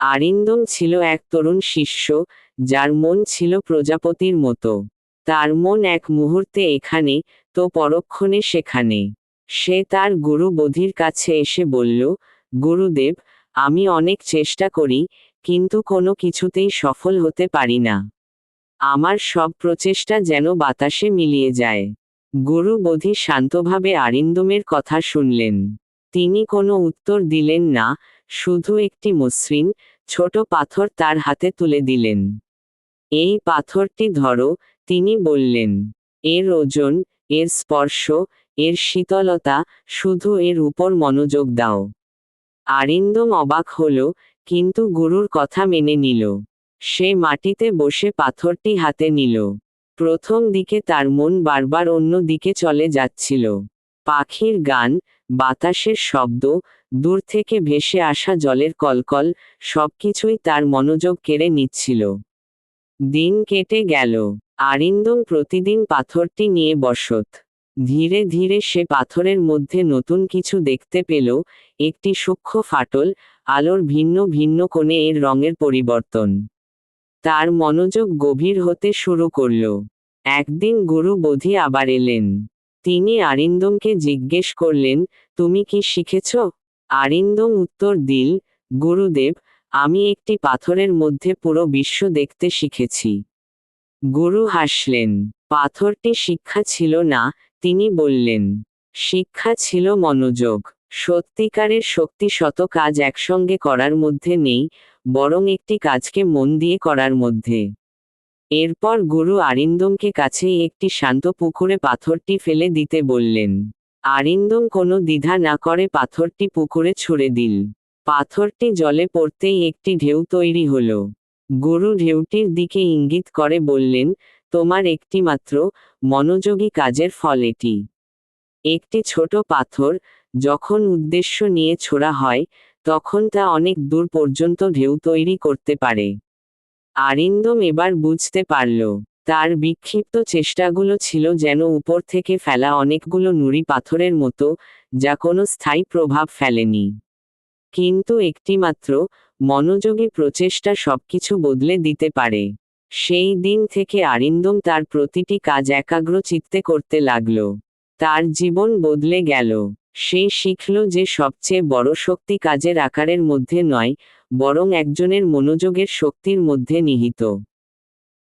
আরিন্দম ছিল এক তরুণ শিষ্য, যার মন ছিল প্রজাপতির মতো। তার মন এক মুহূর্তে এখানে, তো পরক্ষণে সেখানে। সে তার গুরু বোধির কাছে এসে বলল, গুরুদেব, আমি অনেক চেষ্টা করি, কিন্তু কোনো কিছুতেই সফল হতে পারি না। আমার সব প্রচেষ্টা যেন বাতাসে মিলিয়ে যায় গুরু বোধি শান্তভাবে আরিন্দমের কথা শুনলেন। তিনি কোনো উত্তর দিলেন না, শুধু একটি মসৃণ ছোট পাথর তার হাতে তুলে দিলেন। এই পাথরটি ধরো তিনি বললেন। এর ওজন, এর স্পর্শ, এর শীতলতা, শুধু এর উপর মনোযোগ দাও। আরিন্দম অবাক হল, কিন্তু গুরুর কথা মেনে নিল। সে মাটিতে বসে পাথরটি হাতে নিল। প্রথম দিকে তার মন বারবার অন্য দিকে চলে যাচ্ছিল। পাখির গান, বাতাসের শব্দ, দূর থেকে ভেসে আসা জলের কলকল, সবকিছুই তার মনোযোগ কেড়ে নিচ্ছিল। দিন কেটে গেল। আরিন্দম প্রতিদিন পাথরটি নিয়ে বসত। ধীরে ধীরে সে পাথরের মধ্যে নতুন কিছু দেখতে পেল, একটি সূক্ষ্ম ফাটল, আলোর ভিন্ন ভিন্ন কোণে এর রঙের পরিবর্তন। তার মনোযোগ গভীর হতে শুরু করল। একদিন গুরু বোধি আবার এলেন। তিনি আরিন্দমকে জিজ্ঞেস করলেন, তুমি কি শিখেছ? আরিন্দম উত্তর দিল, গুরুদেব, আমি একটি পাথরের মধ্যে পুরো বিশ্ব দেখতে শিখেছি। গুরু হাসলেন, পাথরটি শিক্ষা ছিল না। তিনি বললেন, শিক্ষা ছিল মনোযোগ। সত্যিকারের শক্তি শত কাজ একসঙ্গে করার মধ্যে নেই, বরং একটি কাজকে মন দিয়ে করার মধ্যে। এরপর গুরু আরিন্দমকে কাছেই একটি শান্ত পুকুরে পাথরটি ফেলে দিতে বললেন, আরিন্দম কোনো দ্বিধা না করে পাথরটি পুকুরে ছুড়ে দিল। পাথরটি জলে পড়তেই একটি ঢেউ তৈরি হল। গুরু ঢেউটির দিকে ইঙ্গিত করে বললেন, তোমার একটি মাত্র মনোযোগী কাজের ফল এটি। একটি ছোট পাথর যখন উদ্দেশ্য নিয়ে ছোড়া হয়, তখন তা অনেক দূর পর্যন্ত ঢেউ তৈরি করতে পারে। আরিন্দম এবার বুঝতে পারল। তার বিক্ষিপ্ত চেষ্টাগুলো ছিল যেন উপর থেকে ফেলা অনেকগুলো নুড়ি পাথরের মতো, যা কোনো স্থায়ী প্রভাব ফেলেনি। কিন্তু একটিমাত্র মনোযোগী প্রচেষ্টা সবকিছু বদলে দিতে পারে। সেই দিন থেকে আরিন্দম তার প্রতিটি কাজ একাগ্র চিত্তে করতে লাগল। তার জীবন বদলে গেল। সে শিখল যে সবচেয়ে বড় শক্তি কাজের আকারের মধ্যে নয়, বরং একজনের মনোযোগের শক্তির মধ্যে নিহিত।